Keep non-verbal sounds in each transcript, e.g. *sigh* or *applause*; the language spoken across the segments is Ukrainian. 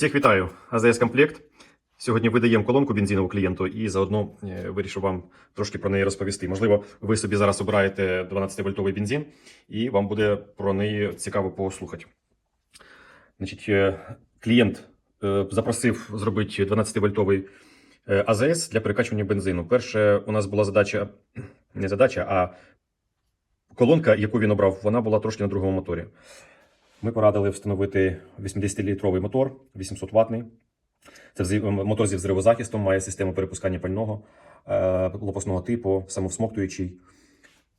Всіх вітаю! АЗС Комплект. Сьогодні видаємо колонку бензинову клієнту і заодно е, вирішив вам трошки про неї розповісти. Можливо, ви собі зараз обираєте 12-вольтовий бензин, і вам буде про неї цікаво послухати. Значить, е, клієнт е, запросив зробити 12-вольтовий е, АЗС для перекачування бензину. Перше, у нас була задача, не задача, а колонка, яку він обрав, вона була трошки на другому моторі. Ми порадили встановити 80-літровий мотор, 800 ватний. Це мотор зі взривозахистом, має систему перепускання пального е, лопасного типу, самовсмоктуючий.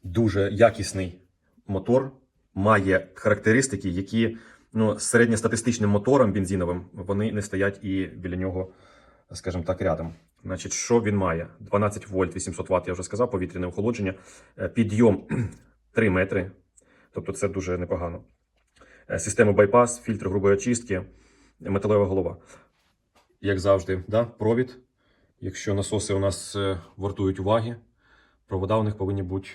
Дуже якісний мотор, має характеристики, які ну, середньостатистичним мотором бензиновим вони не стоять і біля нього, скажімо так, рядом. Значить, що він має? 12 вольт, 800 Вт, я вже сказав, повітряне охолодження, Е, підйом *clears throat* 3 метри, тобто це дуже непогано. Е, Система байпас, фільтр грубої очистки, металева голова. Як завжди, да? провід. Якщо насоси у нас е, вартують уваги, провода у них повинні бути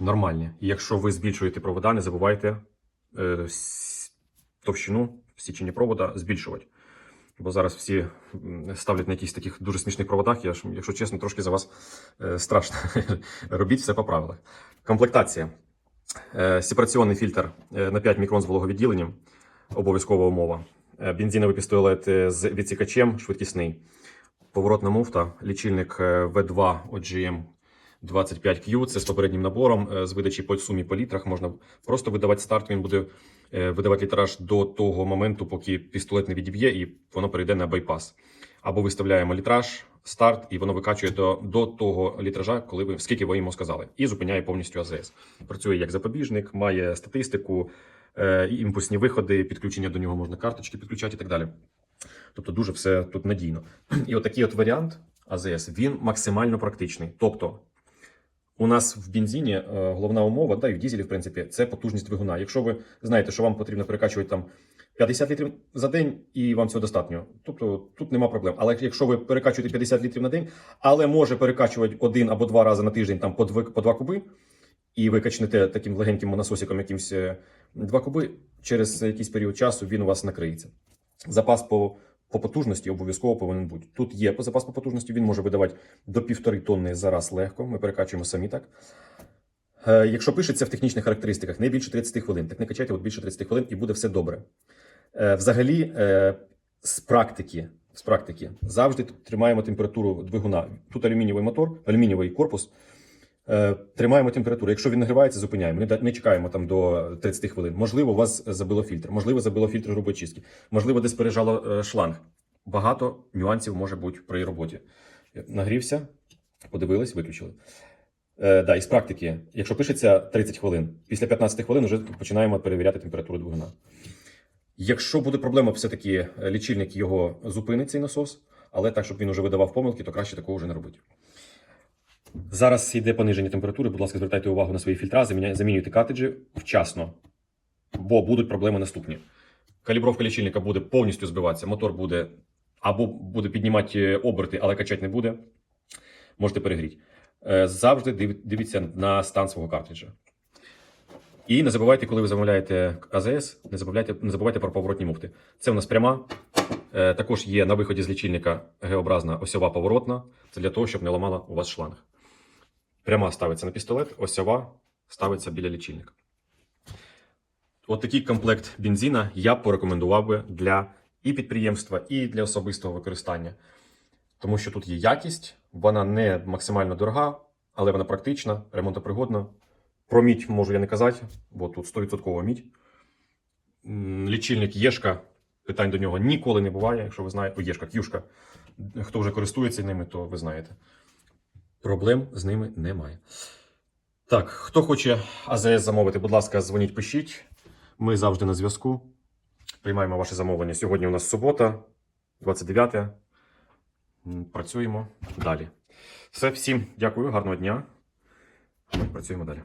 нормальні. І якщо ви збільшуєте провода, не забувайте е, товщину в січенні провода збільшувати. Бо зараз всі ставлять на якихось таких дуже смішних проводах. Я ж, якщо чесно, трошки за вас е, страшно. *laughs* Робіть все по правилах. Комплектація. Е, Сепараційний фільтр е, на 5 мікрон з вологовідділенням. Обов'язкова умова. Е, Бензиновий пістолет з відсікачем швидкісний. Поворотна муфта, лічильник е, V2 OGM 25Q. Це з попереднім набором. З видачі по сумі по літрах можна просто видавати старт. Він буде видавати літраж до того моменту, поки пістолет не відіб'є, і воно перейде на байпас. Або виставляємо літраж, старт, і воно викачує до, до того літража, коли ви скільки ви йому сказали, і зупиняє повністю АЗС. Працює як запобіжник, має статистику, е, імпульсні виходи, підключення до нього можна карточки підключати і так далі. Тобто дуже все тут надійно. *clears throat* І отакий от варіант АЗС він максимально практичний. Тобто, у нас в бензині е, головна умова, да, і в дізелі, в принципі, це потужність двигуна. Якщо ви знаєте, що вам потрібно перекачувати там 50 літрів за день, і вам цього достатньо. Тобто тут нема проблем. Але якщо ви перекачуєте 50 літрів на день, але може перекачувати один або два рази на тиждень там по два, по два куби, і ви качнете таким легеньким насосиком якимсь е, два куби, через якийсь період часу він у вас накриється. Запас по, по потужності обов'язково повинен бути. Тут є запас по потужності, він може видавати до півтори тонни за раз легко. Ми перекачуємо самі так. Е, Якщо пишеться в технічних характеристиках не більше 30 хвилин, так не качайте от більше 30 хвилин і буде все добре. Е, Взагалі, е, з практики, з практики завжди тримаємо температуру двигуна. Тут алюмінієвий мотор, алюмінієвий корпус. Е, Тримаємо температуру. Якщо він нагрівається, зупиняємо. Не, чекаємо там до 30 хвилин. Можливо, у вас забило фільтр, можливо, забило фільтр грубої можливо, десь пережало е, шланг. Багато нюансів може бути при роботі. Нагрівся, подивились, виключили. Е, да, із практики, якщо пишеться 30 хвилин, після 15 хвилин вже починаємо перевіряти температуру двигуна. Якщо буде проблема, все-таки е, лічильник його зупинить цей насос, але так, щоб він вже видавав помилки, то краще такого вже не робити. Зараз йде пониження температури. Будь ласка, звертайте увагу на свої фільтра, замінюйте картриджі вчасно, бо будуть проблеми наступні. Калібровка лічильника буде повністю збиватися, мотор буде або буде піднімати оберти, але качати не буде. Можете перегріти. Е, Завжди дивіться на стан свого картриджа. І не забувайте, коли ви замовляєте АЗС, не забувайте, не забувайте про поворотні муфти. Це у нас пряма. Е, Також є на виході з лічильника Г-образна осьова поворотна. Це для того, щоб не ламала у вас шланг. Пряма ставиться на пістолет, осьова ставиться біля лічильника. От такий комплект бензина я порекомендував би для і підприємства, і для особистого використання. Тому що тут є якість, вона не максимально дорога, але вона практична, ремонтопригодна. Про мідь можу я не казати, бо тут 100% мідь. Лічильник Єшка, питань до нього ніколи не буває, якщо ви знаєте, о, Єшка, К'юшка. Хто вже користується ними, то ви знаєте. Проблем з ними немає. Так, хто хоче АЗС замовити, будь ласка, дзвоніть, пишіть. Ми завжди на зв'язку. Приймаємо ваше замовлення. Сьогодні у нас субота, 29. М, Працюємо далі. Все, всім дякую, гарного дня. Працюємо далі.